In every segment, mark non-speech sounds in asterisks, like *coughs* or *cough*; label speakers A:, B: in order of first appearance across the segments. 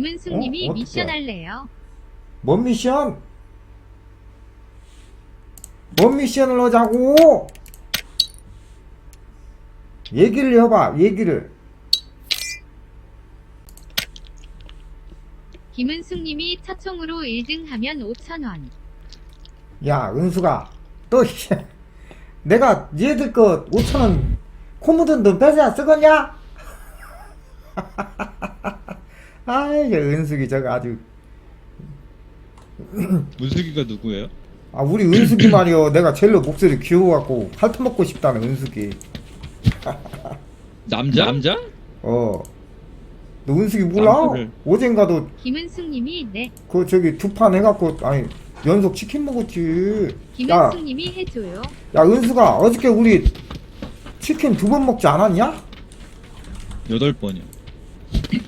A: 김은숙님이
B: 어?
A: 미션
B: 어떡해.
A: 할래요.
B: 뭔 미션? 뭔 미션을 하자고? 얘기를 해봐, 얘기를.
A: 김은숙님이 차총으로 1등 하면 5천 원.
B: 야, 은수가, 또, 씨, 내가 얘들 거 5천 원 코 묻은 돈 뺏어야 쓰겄냐? *laughs* 아이, 저 은숙이 저거 아주.
C: 문숙이가 누구예요?
B: 아, 우리 은숙이 말이요. 내가 제일로 목소리 귀여워갖고 핥아먹고 싶다는 은숙이. *laughs*
C: 남자? 남자?
B: 어. 너 은숙이 몰라?
C: 남자를.
B: 어젠가도
A: 김은숙님이 네.
B: 그 저기 두 판 해갖고 아니 연속 치킨 먹었지. 야,
A: 김은숙님이 해줘요.
B: 야 은숙아 어저께 우리 치킨 두 번 먹지 않았냐?
C: 여덟 번이요. *laughs*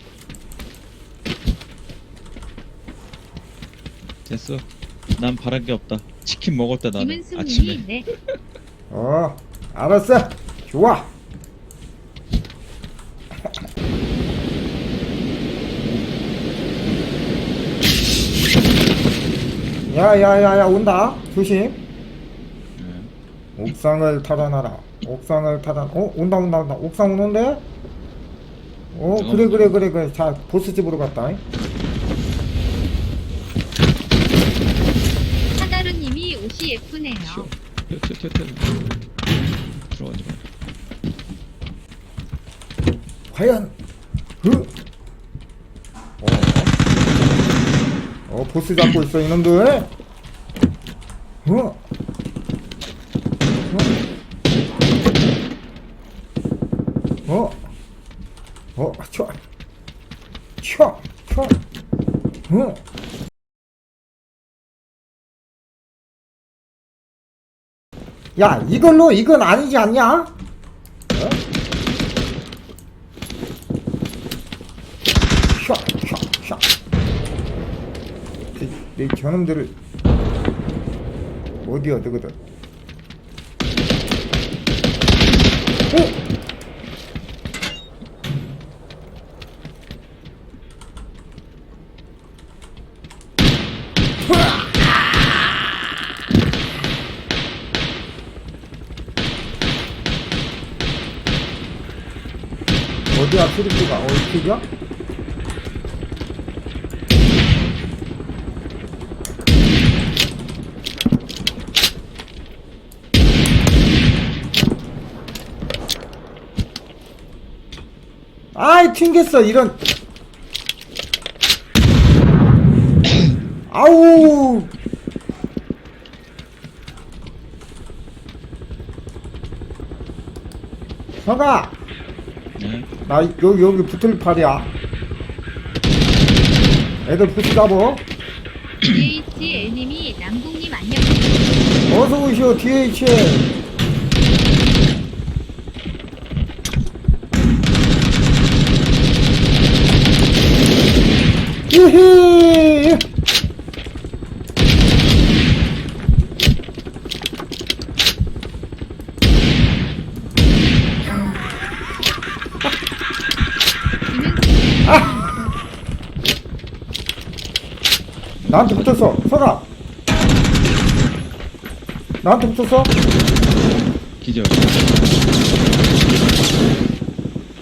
C: 됐어. 난 바랄 게 없다. 치킨 먹었다 나는 아침에.
A: 네. *laughs*
B: 어, 알았어. 좋아. 야 야 야 야 온다. 조심.
C: 네.
B: 옥상을 타다나라. 옥상을 타다. 어 온다 온다 온다. 옥상 오는데? 어 그래 그래 그래 그래. 자 보스 집으로 갔다.
A: 하다루님이 옷이 예쁘네요.
C: 쉬어. 튀 어 튀어. 들어가지 마.
B: 과연 그 어. 어 보스 잡고 있어 이놈들. 어. 어. 어. 어. 쳐. 쳐. 쳐. 어. 야, 이걸로 이건 아니지 않냐? 어? 샤, 샤, 샤. 내, 내 저놈들을 어디 어디거든. 어? 어디야 트리프가 어디야? 아이 튕겼어 이런 아우
C: 네.
B: 나 여기 여기 붙을 팔이야. 애들 붙 잡어
A: DHL님이 남궁님 안녕.
B: 어서 오시오 DHL 이히 *laughs* 나한테 붙었어. 서가 나한테 붙었어.
C: 기절.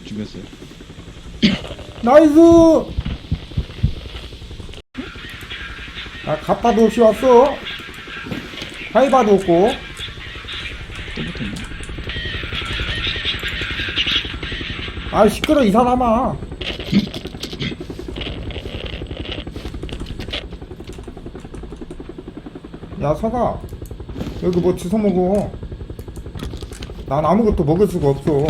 C: 죽였어요.
B: 나이스! 아 갑바도 없이 왔어. 하이바도 없고.
C: 또 붙었네.
B: 아 시끄러 이 사람아 야 서가 여기 뭐 주워 먹어 난 아무것도 먹을 수가 없어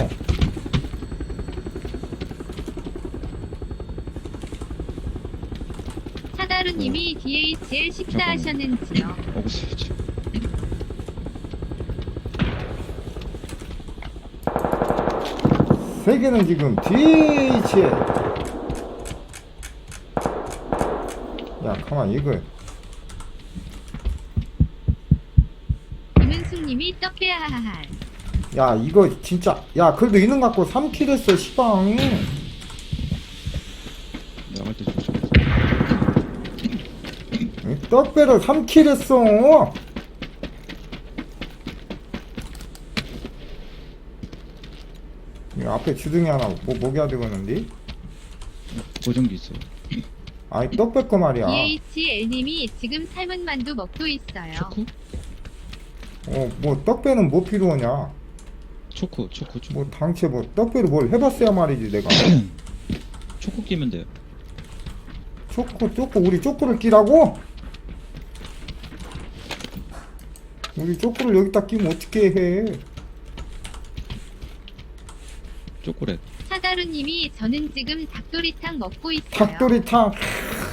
A: 하다루님이 DHL 식사
C: 잠깐만.
A: 하셨는지요?
C: 먹었어야지.
B: 세계는 지금 DHL 야 가만 이거
A: 김은숙님이 떡배야 하하하.
B: 야 이거 진짜 야 그래도 있는 거 갖고 3킬 했어 시방
C: 나갈 때
B: 떡배를 3킬 했어. 이 앞에 주둥이 하나 뭐 먹여야 되겠는데?
C: 보정기 있어요.
B: 아이 떡배 거 말이야.
A: EHL님이 지금 삶은 만두 먹고 있어요.
C: 초코?
B: 어, 뭐 떡배는 뭐 필요하냐?
C: 초코, 초코, 초코.
B: 뭐 당최 뭐 떡배를 뭘 해봤어야 말이지 내가. *clears throat*
C: 초코 끼면 돼요.
B: 초코 초코 우리 초코를 끼라고? 우리 초코를 여기다 끼면 어떻게 해?
C: 초콜릿.
A: 사다루님이 저는 지금 닭도리탕 먹고 있어요.
B: 닭도리탕.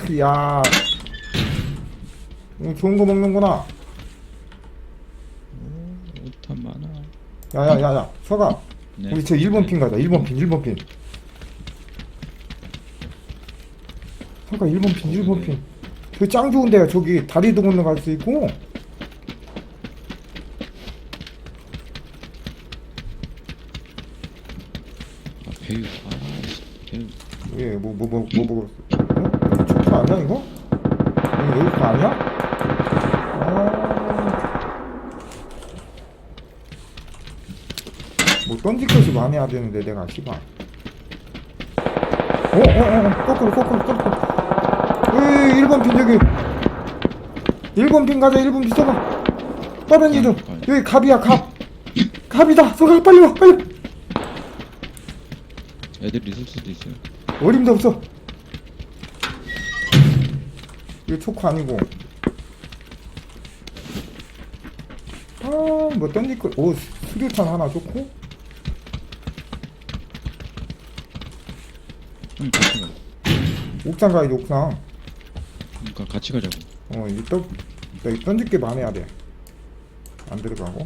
B: 크, 야. 음, 좋은 거 먹는구나.
C: 오, 오탄 많아.
B: 야야야야 서가.
C: 네.
B: 우리 저 1번 핀 가자. 1번 핀 1번 핀. 서가 1번 핀 1번 핀. 저짱 좋은데요. 저기 다리도 건너갈 수 있고.
C: 아, 배유. 아, 씨, 배유.
B: 예, 뭐, 뭐, 뭐, 뭐, 뭐, 어? 초코 아니야, 이거? 이거 거 아니야? 아. 뭐, 던질 것이 많아야 되는데, 내가, 씨발. 어, 어, 어, 어, 거꾸로, 거꾸로, 거꾸로. 에이, 1번 핀, 여기. 1번 핀 가자, 1번 핀 써봐. 빠른 이동. 여기 갑이야, 갑. 갑이다. 서가, 빨리 와, 빨리 와.
C: 애들 있을 수도 있어요.
B: 어림도 없어. 이거 초코 아니고. 아, 뭐 던질 거. 오, 수류탄 하나 좋고.
C: 형 같이 가.
B: 옥상 가야지, 옥상.
C: 그러니까 같이 가자고.
B: 어, 이 떡, 여기 던질 게 많아야 돼. 안 들어가고.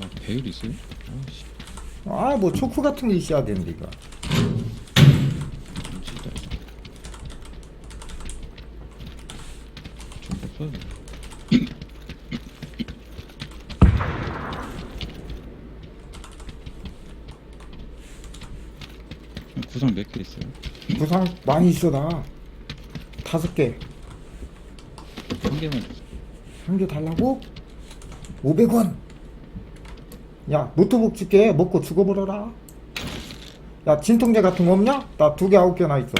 C: 아, 배율 있어요? 아, 씨.
B: 아, 뭐 초코 같은 게 있어야 되는데, 이거.
C: 진짜. 좀 없어요. 형 구상 몇 개 있어요?
B: 구상 많이 있어, 나. 다섯 개.
C: 한 개만 주세요.
B: 한개 달라고? 500원. 야, 노트북 줄게. 먹고 죽어버려라. 야, 진통제 같은 거 없냐? 나 두 개 아홉 개나 있어.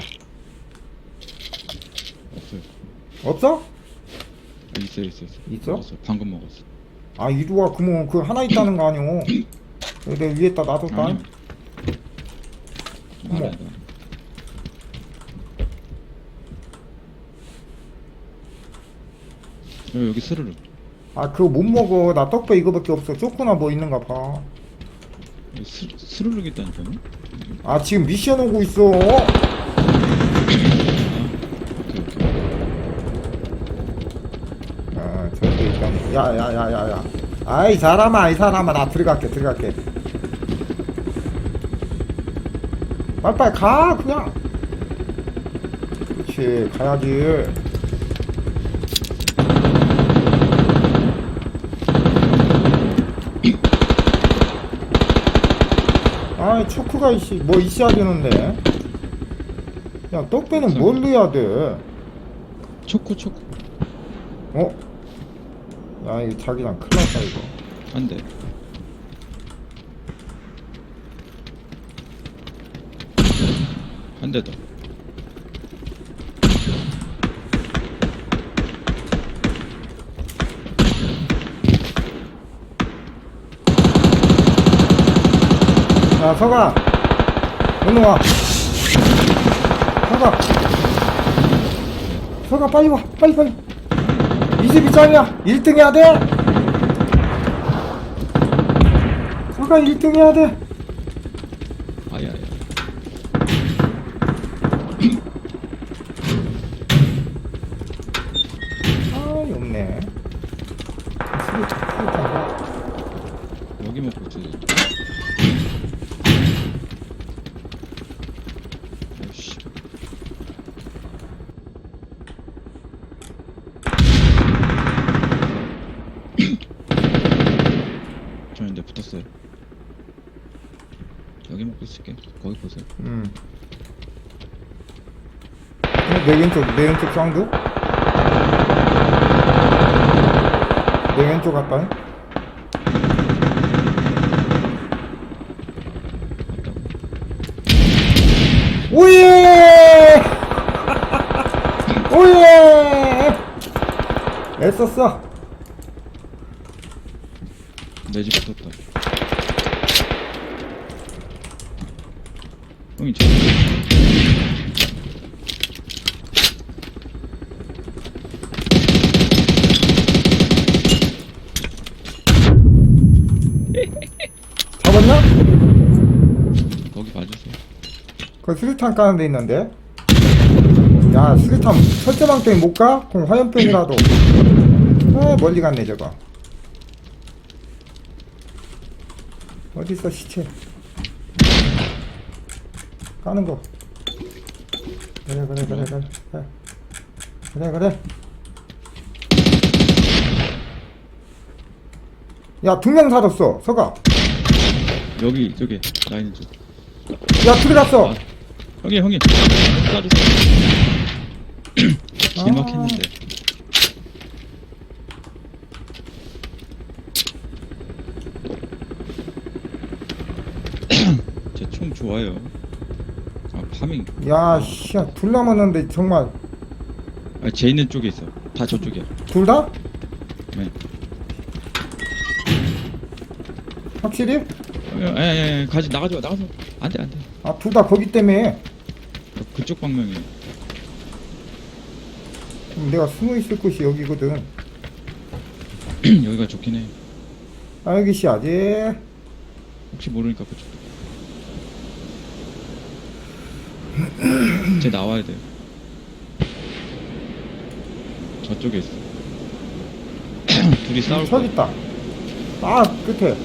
C: 없어요.
B: 없어?
C: 아, 있어요, 있어요, 있어요.
B: 있어?
C: 먹었어요. 방금 먹었어.
B: 아, 이리 와 그뭐 그 하나 있다는 거 아니오? *coughs* 내 위에다 놔둘까?
C: 아니요.
B: 어머.
C: 말해. 여 여기 스르르.
B: 아, 그거 못 먹어. 나 떡배 이거밖에 없어. 쪼꾸나 뭐 있는가 봐.
C: 여기 스 스르륵 있다니까요.
B: 아, 지금 미션 오고 있어. 아, 저기 일단 야, 야, 야, 야, 야. 아이 사람아, 이 사람아, 나 들어갈게, 들어갈게. 빨리빨리 가, 그냥. 그렇지, 가야지. *clears throat* 아이, 초크가 이씨, 뭐 있어야 되는데. 야, 떡배는 뭘 넣어야 돼?
C: 초코 초코.
B: 어? 야 이거 자기랑 큰일 났다 이거
C: 안 돼. 한 대 더.
B: 야 서가. 일로 와. 서가. 서가 빨리 와 빨리 빨리. 이 집이 짱이야. 1등 해야 돼. 서가 1등 해야 돼.
C: 아야야
B: 없네 수류탄 수류탄
C: 여기 먹고 있지. 아이씨. 저 근데 붙었어요. 여기 먹고 있을게. 거기 보세요.
B: 음. 어, 내 왼쪽, 내 왼쪽 사운드? 내 왼쪽.
C: 맞다고.
B: 오예! *laughs* 오예! 애썼어.
C: 내 집 붙었다. 형이 저 *laughs*
B: 잡았나?
C: 거기 봐주세요.
B: 그 수류탄 까는 데 있는데. 야, 수류탄 철제방 때문에 못 가? 그럼 화염병이라도. 아, 멀리 갔네, 저거. 어딨어, 시체. 까는 거. 그래, 그래, 그래, 그래. 그래, 그래. 그래. 야, 두 명 살았어, 서가.
C: 여기 저기 라인 쪽.
B: 야, 들어갔어.
C: 아, 형이 형이 *clears throat* 쏴주세요. 길막했는데. *clears throat* 제 총 좋아요. 아 파밍.
B: 야, 씨, 야, 둘 남았는데 정말
C: 아, 제 있는 쪽에 있어. 다 저쪽이야.
B: 둘 다?
C: 네.
B: 확실히?
C: 에에에 가지 나가지 마 나가서 안 돼 안 돼.
B: 아, 둘 다 거기 때문에
C: 그쪽 방면이.
B: 그럼 내가 숨어 있을 곳이 여기거든. *clears throat*
C: 여기가 좋긴 해.
B: 알기시 아직.
C: 혹시 모르니까 그쪽. 쟤 나와야 돼요. 저쪽에 있어. *clears throat* 둘이 싸울
B: 저기
C: 거야.
B: 있다. 아, 끝에.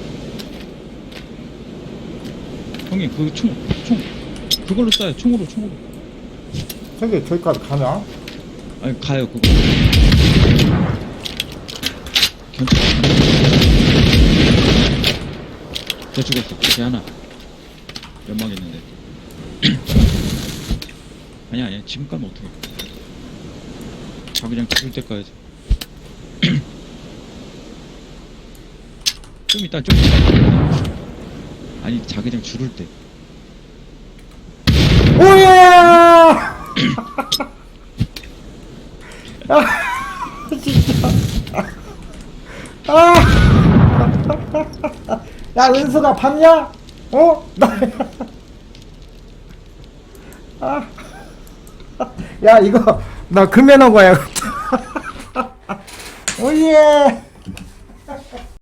C: 형님 그 총, 총 그걸로 쏴요. 총으로 총으로.
B: 저기 저기까지 가냐?
C: 아니 가요 그거. 견적. 저쪽에 있어. 걔 하나. 연막 있는데. 아니야 아니야 지금 가면 어떡해. 자기장 죽을 때까지. *clears throat* 좀 이따 좀 이따. 아니 자기장 줄을 때.
B: 오예! 아, 진짜. 아! 야, 은수가 봤냐? 어? 나. 아. 야, 이거, 나 금연한 거야. 오예! *laughs*